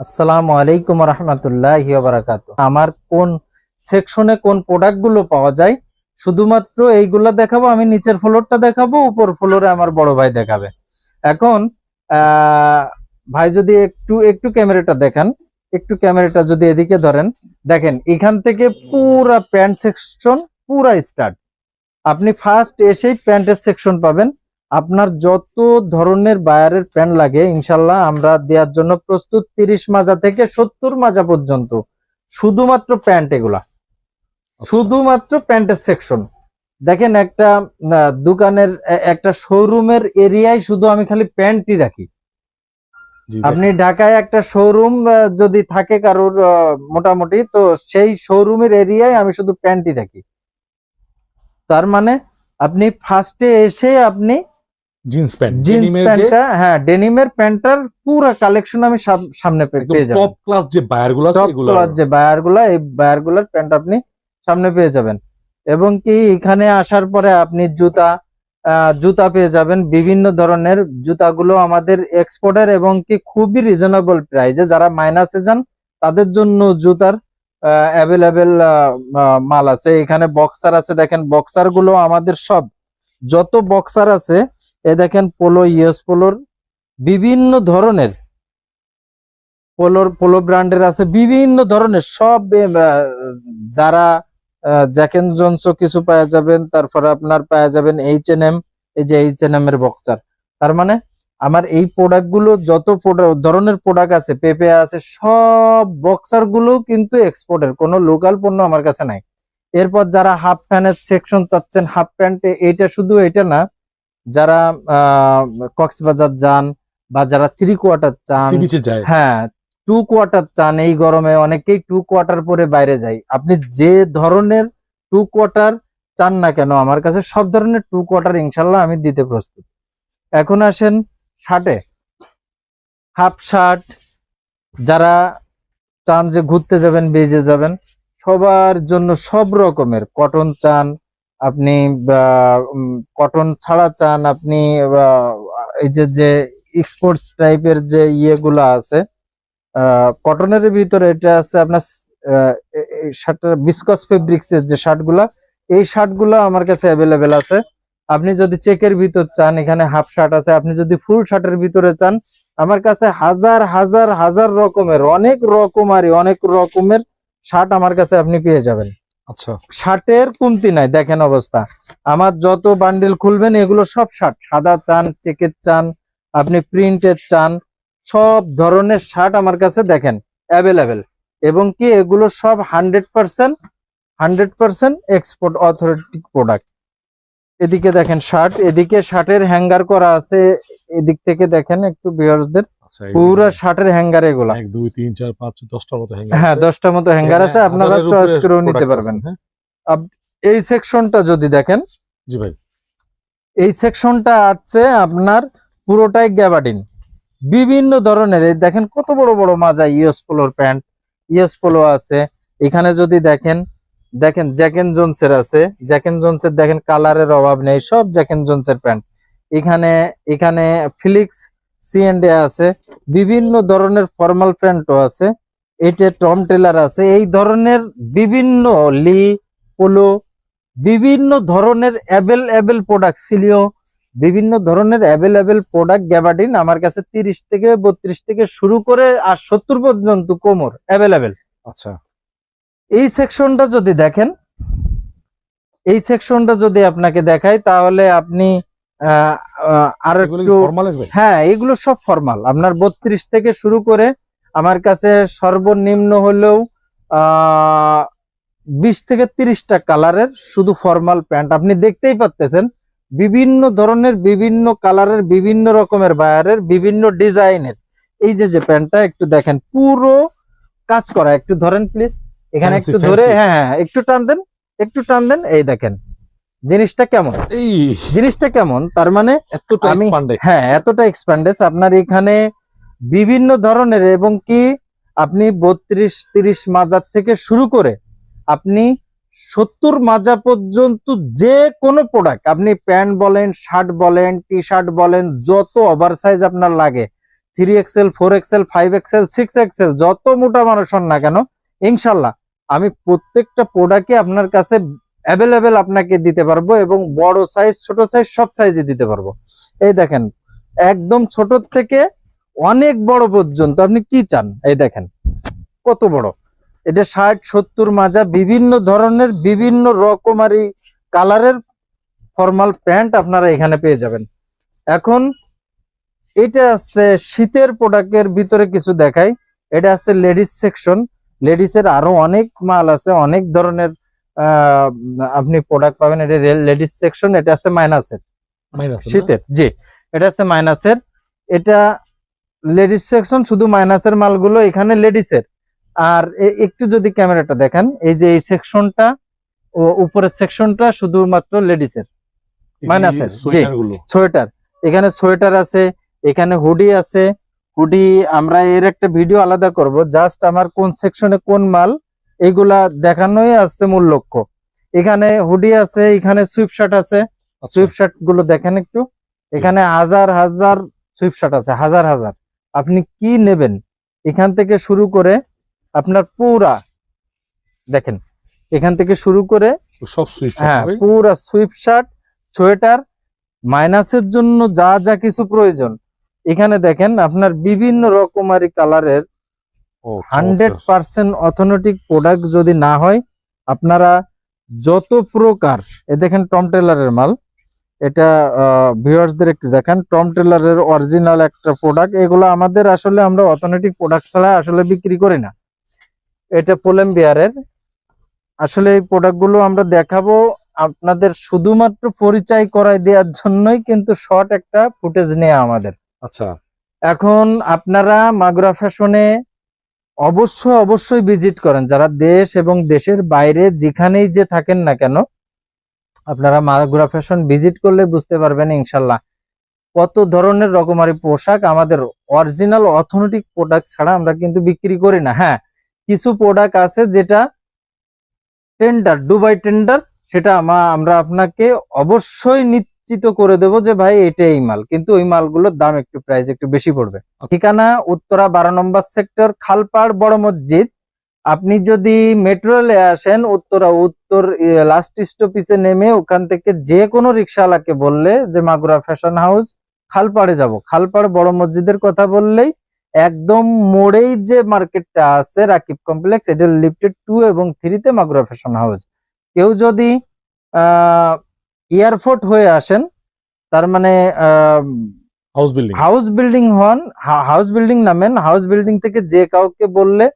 আসসালামু আলাইকুম রহমতুল্লাহ বারাকাত আমার কোন সেকশনে কোন প্রোডাক্টগুলো পাওয়া যায়, শুধুমাত্র এইগুলা দেখাবো, আমি নিচের ফ্লোরটা দেখাবো, উপর ফ্লোরে আমার বড় ভাই দেখাবে। এখন ভাই যদি একটু একটু ক্যামেরাটা দেখান, একটু ক্যামেরাটা যদি এদিকে ধরেন, দেখেন, এখান থেকে পুরা প্যান্ট সেকশন পুরা স্টার্ট। আপনি ফার্স্ট এসেই প্যান্টের সেকশন পাবেন আপনার যত ধরনের বায়ারের প্যান্ট লাগে ইনশাল্লাহ আমরা দেওয়ার জন্য প্রস্তুত তিরিশ মাজা থেকে সত্তর মাজা পর্যন্ত। শুধুমাত্র প্যান্ট এগুলা। শুধুমাত্র প্যান্টের সেকশন দেখেন একটা দোকানের একটা শোরুমের এরিয়ায় শুধু আমি খালি প্যান্টই রাখি। আপনি ঢাকায় একটা শোরুম যদি থাকে কারোর মোটামুটি তো সেই শোরুমের এরিয়ায় আমি শুধু প্যান্টই রাখি। তার মানে আপনি ফার্স্টে এসে আপনি জিন্স প্যান্ট জিন্স প্যান্টটা হ্যাঁ ডেনিমের প্যান্টটার পুরো কালেকশন আমি সাম- সামনে পেয়ে যাবেন। টপ ক্লাস যে বায়ারগুলো আছে টপ ক্লাস যে বায়ারগুলা এই বায়ারগুলার প্যান্ট আপনি সামনে পেয়ে যাবেন। এবং কি এখানে আসার পরে আপনি জুতা জুতা পেয়ে যাবেন। বিভিন্ন ধরনের জুতাগুলো আমাদের এক্সপোর্টের এবং কি খুবই রিজনেবল প্রাইসে যারা মাইনাসে যান তাদের জন্য জুতার অ্যাভেলেবেল মাল আছে। এখানে বক্সার আছে দেখেন বক্সারগুলো আমাদের সব। যত বক্সার আছে এ দেখেন পোলো, ইয়েস পোলোর বিভিন্ন ধরনের পোলোর, পোলো ব্র্যান্ডের আছে বিভিন্ন ধরনের সব যারা জ্যাকেন জনসও কিছু পাওয়া যাবেন, তারপরে আপনার পাওয়া যাবেন এইচ এন এম এই যে এইচ এন এম এর বক্সার। তার মানে আমার এই প্রোডাক্টগুলো যত ধরনের প্রোডাক্ট আছে, পেপে আছে, সব বক্সারগুলো কিন্তু এক্সপোর্টের, কোনো লোকাল পণ্য আমার কাছে নাই। এরপর যারা হাফ প্যান্টের সেকশন চাচ্ছেন, হাফ প্যান্ট, এইটা শুধু এটা না যারা কক্সবাজার যান বা যারা থ্রি কোয়ার্টার চান হ্যাঁ টু কোয়ার্টার চান এই গরমে অনেকেই টু কোয়ার্টার পরে বাইরে যায়। আপনি যে ধরনের টু কোয়ার্টার চান না কেন আমার কাছে সব ধরনের টু কোয়ার্টার ইনশাল্লাহ আমি দিতে প্রস্তুত। এখন আসেন শার্টে হাফ শার্ট যারা চান যে ঘুরতে যাবেন বেজে যাবেন সবার জন্য সব রকমের কটন চান আপনি কটন ছাড়া চান, আপনি এই যে যে স্পোর্টস টাইপের যে ইয়েগুলো আছে কটনের ভিতরে এটা আছে আপনার শার্টের বিসকস ফেব্রিক্স এর যে শার্টগুলা এই শার্টগুলো আমার কাছে অ্যাভেলেবেল আছে। আপনি যদি চেকের ভিতর চান, এখানে হাফ শার্ট আছে, আপনি যদি ফুল শার্টের ভিতরে চান, আমার কাছে হাজার হাজার হাজার রকমের, অনেক রকমারি, অনেক রকমের শার্ট আমার কাছে আপনি পেয়ে যাবেন। আচ্ছা। শার্টের কমতি নাই, দেখেন অবস্থা। আমার যত বান্ডেল খুলবেন, এগুলো সব শার্ট। সাদা চান, চেকের চান, আপনি প্রিন্টের চান, সব ধরনের শার্ট আমার কাছে দেখেন অ্যাভেলেবেল এবং কি, এগুলো সব hundred percent hundred percent export authentic product এদিকে দেখেন শার্ট, এদিকে শার্টের হ্যাঙ্গার করা আছে, এদিক থেকে দেখেন একটু বিয়ার্সদের পুরো শার্টের হ্যাঙ্গার এগুলা। এক দুই তিন চার পাঁচ দশটার মতো হ্যাঙ্গার হ্যাঁ দশটার মতো হ্যাঙ্গার আছে আপনারা চয়েস করেও নিতে পারবেন। এই সেকশনটা যদি দেখেন জি ভাই। এই সেকশনটা আছে আপনার পুরোটাই গ্যাবার্ডিন বিভিন্ন ধরনের এই দেখেন কত বড় বড় মাজা ইউএস পোলোর প্যান্ট ইউএস পোলো আছে। এখানে যদি দেখেন দেখেন জ্যাকেন জোনসের আছে। জ্যাকেন জোনসের দেখেন কালারের অভাব নেই সব জ্যাকেন জোনসের প্যান্ট। এখানে এখানে ফিলিক্স সি এন্ড এ আছে বিভিন্ন ধরনের ফর্মাল প্যান্টও আছে এটা টম টেলার আছে এই ধরনের বিভিন্ন লি পোলো বিভিন্ন ধরনের অ্যাভেল অ্যাভেল প্রোডাক্ট সিলিও বিভিন্ন ধরনের অ্যাভেলেবেল প্রোডাক্ট গ্যাবার্ডিন আমার কাছে তিরিশ থেকে বত্রিশ থেকে শুরু করে আর সত্তর পর্যন্ত কোমর অ্যাভেলেবেল আচ্ছা। এই সেকশনটা যদি দেখেন এই সেকশনটা যদি আপনাকে দেখাই তাহলে আপনি আর একটু হ্যাঁ এগুলো সব ফর্মাল আপনার বত্রিশ থেকে শুরু করে আমার কাছে সর্বনিম্ন হলেও বিশ থেকে তিরিশটা কালারের শুধু ফর্মাল প্যান্ট। আপনি দেখতেই পাচ্তেছেন বিভিন্ন ধরনের বিভিন্ন কালারের বিভিন্ন রকমের বায়ারের বিভিন্ন ডিজাইনের। এই যে যে প্যান্টটা একটু দেখেন পুরো কাজ করা। একটু ধরেন প্লিজ এখানে একটু ধরে. হ্যাঁ হ্যাঁ একটু টান দেন একটু টান দেন। এই দেখেন জিনিসটা কেমন? জিনিসটা কেমন? তার মানে আমি- হ্যাঁ এতটা এক্সপ্যান্ডেস আপনার এখানে বিভিন্ন ধরনের এবং কি আপনি বত্রিশ তিরিশ মাজার থেকে শুরু করে আপনি সত্তর মাজা পর্যন্ত যে কোনো প্রোডাক্ট আপনি প্যান্ট বলেন শার্ট বলেন টি শার্ট বলেন যত ওভার সাইজ আপনার লাগে three XL four XL five XL six XL যত মোটা মানুষ হন না কেন ইনশাল্লাহ আমি প্রত্যেকটা প্রোডাক্টে আপনার কাছে অ্যাভেলেবেল আপনাকে দিতে পারব এবং বড় সাইজ ছোট সাইজ সব সাইজে দিতে পারব। এই দেখেন, একদম ছোট থেকে অনেক বড় পর্যন্ত আপনি কি চান? এই দেখেন, কত বড়। এটা ষাট, সত্তর মাজা বিভিন্ন ধরনের, বিভিন্ন রকমারি কালারের ফর্মাল প্যান্ট আপনারা এখানে পেয়ে যাবেন। এখন এটা আছে শীতের প্রোডাক্টের ভিতরে কিছু দেখাই। এটা আছে লেডিস সেকশন লেডিসের আরও অনেক মাল আছে, অনেক ধরনের আপনি প্রোডাক্ট পাবেন এটা লেডিস সেকশন এটা আছে মাইনাসের মাইনাস শীতের জি এটা আছে মাইনাসের এটা লেডিস সেকশন শুধু মাইনাসের মালগুলো এখানে লেডিসের আর একটু যদি ক্যামেরাটা দেখেন এই যে এই সেকশনটা ও উপরের সেকশনটা শুধুমাত্র লেডিসের মাইনাসের, জি। সোয়েটার এখানে সোয়েটার আছে এখানে হুডি আছে। হুডি আমরা এর একটা ভিডিও আলাদা করব জাস্ট আমার কোন সেকশনে কোন মাল এগুলা দেখানোই আসছে মূল লক্ষ্য। এখানে হুডি আছে এখানে সুইপ শার্ট আছে। আচ্ছা। সুইপ শার্টগুলো দেখেন একটু। এখানে হাজার হাজার সুইপ শার্ট আছে হাজার হাজার। আপনি কি নেবেন? এখান থেকে শুরু করে আপনার পুরা দেখেন এখান থেকে শুরু করে সব সুইচ হ্যাঁ পুরা সুইপ শার্ট সোয়েটার মাইনাসের জন্য যা যা কিছু প্রয়োজন। এখানে দেখেন আপনার বিভিন্ন রকমারি কালারের হান্ড্রেড পার্সেন্ট অথেন্টিক প্রোডাক্ট যদি না হয় আপনারা যত প্রকার এ দেখেন টম টেলারের মাল এটা ভিউয়ার্সদের একটু দেখেন টম টেলারের অরিজিনাল একটা প্রোডাক্ট এগুলো আমাদের আসলে আমরা অথেন্টিক প্রোডাক্ট ছাড়া আসলে বিক্রি করি না। এটা পোলেম বিয়ারের আসলে এই প্রোডাক্টগুলো আমরা দেখাবো আপনাদের শুধুমাত্র পরিচয় করাই দেওয়ার জন্যই কিন্তু শর্ট একটা ফুটেজ নেওয়া আমাদের। আচ্ছা। এখন আপনারা মাগুরা ফ্যাশনে অবশ্যই অবশ্যই ভিজিট করেন। যারা দেশ এবং দেশের বাইরে যেখানেই যে থাকেন না কেন, আপনারা মাগুরা ফ্যাশন ভিজিট করলে বুঝতে পারবেন ইনশাল্লাহ কত ধরনের রকমারি পোশাক আমাদের অরিজিনাল অথেন্টিক প্রোডাক্ট ছাড়া আমরা কিন্তু বিক্রি করি না। হ্যাঁ কিছু প্রোডাক্ট আছে যেটা টেন্ডার দুবাই টেন্ডার সেটা আমা- আমরা আপনাকে অবশ্যই নিশ্চিত করে দেব যে ভাই এটা এই মাল। কিন্তু ওই মালগুলোর দাম একটু প্রাইস একটু বেশি পড়বে। ঠিকানা উত্তরা বারো নম্বর সেক্টর খালপাড় বড় মসজিদ। আপনি যদি মেট্রো রেলে আসেন উত্তরা উত্তর লাস্ট স্টপিসে নেমে ওখান থেকে যে কোনো রিক্সাওয়ালাকে বললে যে মাগুরা ফ্যাশন হাউস খালপাড়ে যাব। খালপাড় বড় মসজিদের কথা বললেই একদম মোড়েই যে মার্কেটটা আছে রাকিব কমপ্লেক্স এটা লিফটেড টু এবং থ্রিতে মাগুরা ফ্যাশন হাউস কেউ যদি আহ এয়ারফোর্ট হয়ে আসেন তার মানে হাউস বিল্ডিং হাউস বিল্ডিং হন হাউস বিল্ডিং নামেন হাউস বিল্ডিং থেকে যে কাউকে বললে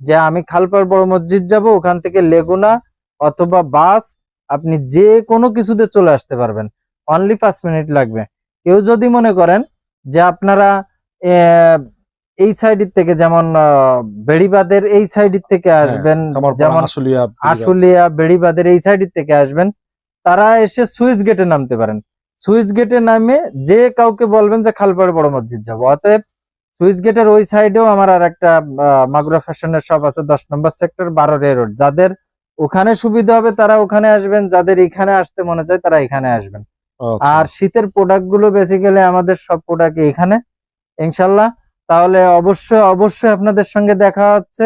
যে আমি খালপাড় বড় মসজিদ যাব ওখান থেকে লেগুনা অথবা বাস আপনি যে কোনো কিছুতে চলে আসতে পারবেন। অনলি পাঁচ মিনিট লাগবে। কেউ যদি মনে করেন যে আপনারা এই সাইডের থেকে যেমন বেড়িবাদের এই সাইডের থেকে আসবেন যেমন আসলিয়া আশুলিয়া বেড়িবাদের এই সাইড থেকে আসবেন তারা এসে সুইচ গেটে নামতে পারেন। সুইচ গেটে নামে যে কাউকে বলবেন যে খালপাড়ে বড় মসজিদ যাব। অতএব সুইচ গেটের ওই সাইডেও আমার আর একটা মাগুরা ফ্যাশনের শপ আছে দশ নম্বর সেক্টর বারো রে রোড। যাদের ওখানে সুবিধা হবে তারা ওখানে আসবেন যাদের এখানে আসতে মনে চায় তারা এখানে আসবেন। আচ্ছা। আর শীতের প্রোডাক্টগুলো বেসিক্যালি আমাদের সব প্রোডাক্ট এখানে ইনশাল্লাহ। তাহলে অবশ্যই অবশ্যই আপনাদের সঙ্গে দেখা হচ্ছে।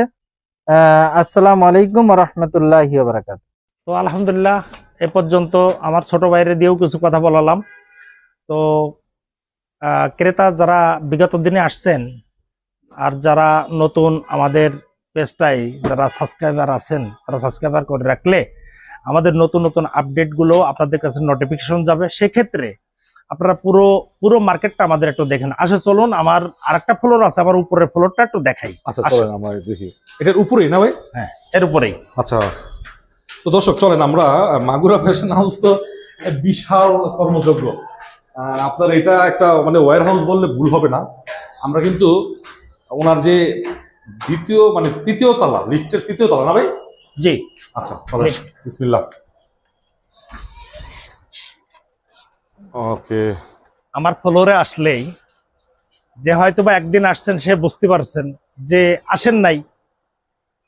আহ আসসালামু আলাইকুম রহমতুল্লাহ বারাকাত তো আলহামদুলিল্লাহ এ পর্যন্ত আমার ছোট বাইরে দিয়েও কিছু কথা বলালাম। তো ক্রেতা যারা বিগত দিনে আসছেন আর যারা নতুন আমাদের পেজটাই যারা সাবস্ক্রাইবার আছেন তারা সাবস্ক্রাইবার করে রাখলে আমাদের নতুন নতুন আপডেটগুলো আপনাদের কাছে নোটিফিকেশন যাবে। সেক্ষেত্রে আপনারা পুরো পুরো মার্কেটটা আমাদের একটু দেখেন। আসে চলুন আমার আরেকটা ফ্লোর আছে আমার উপরের ফ্লোরটা একটু দেখাই। আচ্ছা চলেন আমরা দেখি। এটার উপরেই না ভাই? হ্যাঁ এর উপরেই। আচ্ছা। তো দর্শক চলেন আমরা মাগুরা ফ্যাশন হাউস তো বিশাল কর্মযোগ্য। আপনার এটা একটা মানে ওয়ার হাউস বললে ভুল হবে না। আমরা কিন্তু ওনার যে দ্বিতীয় মানে তৃতীয় তলা লিফটের তৃতীয় তলা না ভাই? জি। আচ্ছা চলেন। বিসমিল্লাহ। ওকে। আমার ফ্লোরে আসলেই যে হয়তো বা একদিন আসছেন সে বুঝতে পারছেন যে আসেন নাই।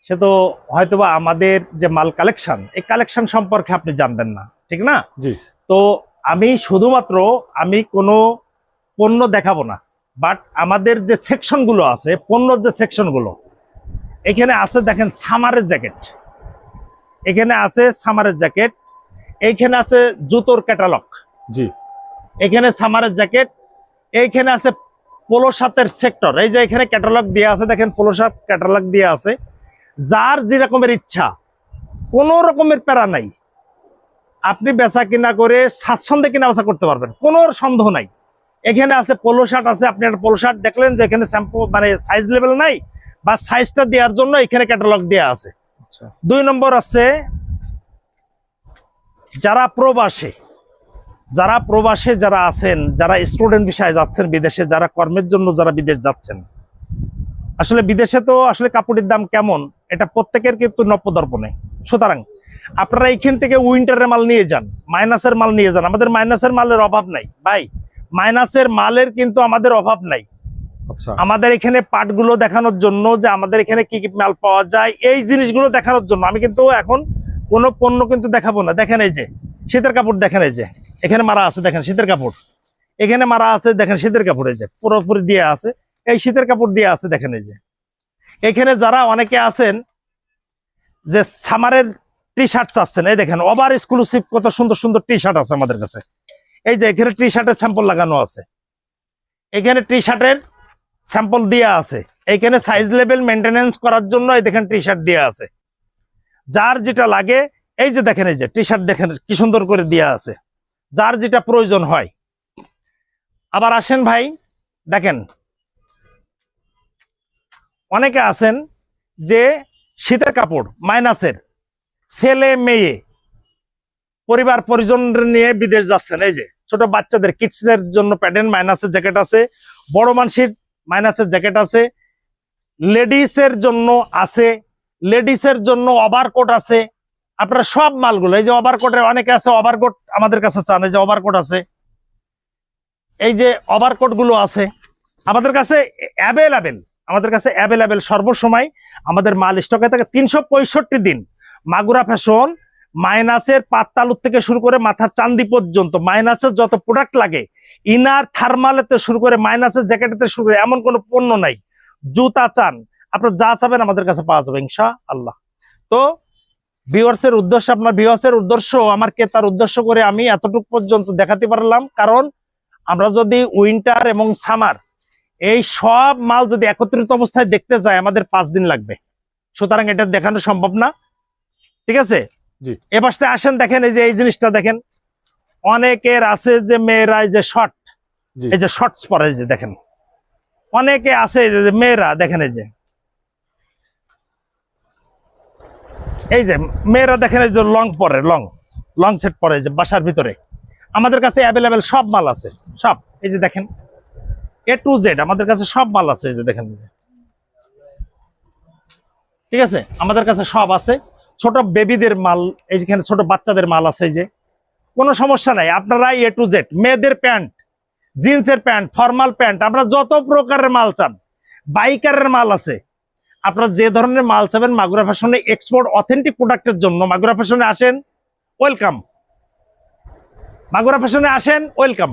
সে তো হয়তোবা আমাদের যে মাল কালেকশন এই কালেকশন সম্পর্কে আপনি জানবেন না ঠিক না? জি। তো আমি শুধুমাত্র আমি কোনো পণ্য দেখাবো না বাট আমাদের যে সেকশনগুলো আছে পণ্যর যে সেকশনগুলো এখানে আছে দেখেন সামারের জ্যাকেট এখানে আছে সামারের জ্যাকেট এইখানে আছে জুতোর ক্যাটালগ জি। এখানে সামারের জ্যাকেট এইখানে আছে পোলো শার্টের সেক্টর এই যে এখানে ক্যাটালগ দিয়ে আছে দেখেন পোলো শার্ট ক্যাটালগ দিয়ে আছে যার যেরকমের ইচ্ছা কোনো রকমের প্যারা নাই। আপনি বেচা কিনা করে স্বাচ্ছন্দ্যে কিনা বেচা করতে পারবেন কোনো সন্দেহ নাই। এখানে আছে পোলো শার্ট আছে আপনি একটা পোলো শার্ট দেখলেন যে এখানে শ্যাম্পু মানে সাইজ লেভেল নাই বা সাইজটা দেওয়ার জন্য এখানে ক্যাটালগ দেওয়া আছে। আচ্ছা। দুই নম্বর আছে যারা প্রবাসে যারা প্রবাসে যারা আছেন যারা স্টুডেন্ট বিষয়ে যাচ্ছেন বিদেশে যারা কর্মের জন্য যারা বিদেশ যাচ্ছেন আসলে বিদেশে তো আসলে কাপড়ের দাম কেমন? এটা প্রত্যেকের কিন্তু নপ্যদর্পণে সুতরাং আপনারা এইখান থেকে উইন্টারের মাল নিয়ে যান মাইনাসের মাল নিয়ে যান। আমাদের মাইনাসের মালের অভাব নাই। ভাই মাইনাসের মালের কিন্তু আমাদের অভাব নাই। আচ্ছা। আমাদের এখানে পাটগুলো দেখানোর জন্য যে আমাদের এখানে কি কি মাল পাওয়া যায় এই জিনিসগুলো দেখানোর জন্য। আমি কিন্তু এখন কোনো পণ্য কিন্তু দেখাবো না। দেখেন এই যে শীতের কাপড় দেখেন এই যে। এখানে মারা আছে দেখেন শীতের কাপড়। এখানে মারা আছে দেখেন শীতের কাপড় এই যে। পুরোপুরি দিয়ে আছে। এই শীতের কাপড় দিয়ে আছে দেখেন এই যে। এখানে যারা অনেকে আছেন যে সামারের টি শার্ট চাচ্ছেন এই দেখেন, ওভার এক্সক্লুসিভ কত সুন্দর সুন্দর টি শার্ট আছে আমাদের কাছে। এই যে এখানে টি শার্টের স্যাম্পল লাগানো আছে। এখানে টি শার্টের স্যাম্পল দেওয়া আছে। এইখানে সাইজ লেভেল মেনটেনেন্স করার জন্য এই দেখেন টি শার্ট দেওয়া আছে। যার যেটা লাগে, এই যে দেখেন এই যে টি শার্ট দেখেন কি সুন্দর করে দেওয়া আছে। যার যেটা প্রয়োজন হয়। আবার আসেন ভাই, দেখেন অনেকে আছেন যে শীতের কাপড় মাইনাসের, ছেলে, মেয়ে, পরিবার, পরিজন নিয়ে বিদেশ যাচ্ছেন, এই যে ছোট বাচ্চাদের কিডসের জন্য প্যাডেন্ট মাইনাসের জ্যাকেট আছে, বড় মানুষের মাইনাসের জ্যাকেট আছে, লেডিসের জন্য আছে, লেডিসের জন্য ওভারকোট আছে, আপনারা সব মালগুলো, এই যে ওভারকোটের অনেকে আছে, ওভারকোট আমাদের কাছে চান, এই যে ওভারকোট আছে, এই যে ওভারকোটগুলো আছে, আমাদের কাছে অ্যাভেলেবেল আমাদের কাছে অ্যাভেলেবেল সর্বসময় আমাদের মাল স্টকে থাকে তিনশো পঁয়ষট্টি দিন। মাগুরা ফ্যাশন মাইনাসের পাততালুর থেকে শুরু করে মাথার চান্দি পর্যন্ত, মাইনাসের যত প্রোডাক্ট লাগে ইনার থার্মালেতে শুরু করে, মাইনাসের জ্যাকেটেতে শুরু করে, এমন কোনো পণ্য নাই। জুতা চান, আপনার যা চাবেন আমাদের কাছে পাওয়া যাবে ইনশা আল্লাহ তো ভিওয়ার্সের উদ্দেশ্য, আপনার ভিওয়ার্সের উদ্দেশ্য, আমার ক্রেতার উদ্দেশ্য করে আমি এতটুকু পর্যন্ত দেখাতে পারলাম। কারণ, আমরা যদি উইন্টার এবং সামার এই সব মাল যদি একত্রিত অবস্থায় দেখতে যাই আমাদের পাঁচ দিন লাগবে। সুতরাং এটা দেখানো সম্ভব না। ঠিক আছে? জি। এ পাশে আসেন দেখেন এই যে এই জিনিসটা দেখেন। অনেকের আছে যে মেয়েরা এই যে শর্ট এই যে শর্টস পরে যে দেখেন। অনেকে আছে যে মেয়েরা দেখেন এই যে। এই যে মেয়েরা দেখেন এই যে লং পরে লং লং সেট পরে যে বাসার ভিতরে। আমাদের কাছে অ্যাভেলেবেল সব মাল আছে সব। এই যে দেখেন। এ টু জেড আমাদের কাছে সব মাল আছে যে দেখেন। ঠিক আছে? আমাদের কাছে সব আছে। ছোট বেবিদের মাল, এই যেখানে ছোট বাচ্চাদের মাল আছে যে। কোনো সমস্যা নাই আপনারা এ টু জেড মেয়েদের প্যান্ট, জিন্সের প্যান্ট, ফর্মাল প্যান্ট, আমরা যত প্রকারের মাল চান, বাইকারের মাল আছে। আপনারা যে ধরনের মাল চাবেন, মাগুরা ফ্যাশনে এক্সপোর্ট অথেন্টিক প্রোডাক্টের জন্য, মাগুরা ফ্যাশনে আসেন ওয়েলকাম মাগুরা ফ্যাশনে আসেন ওয়েলকাম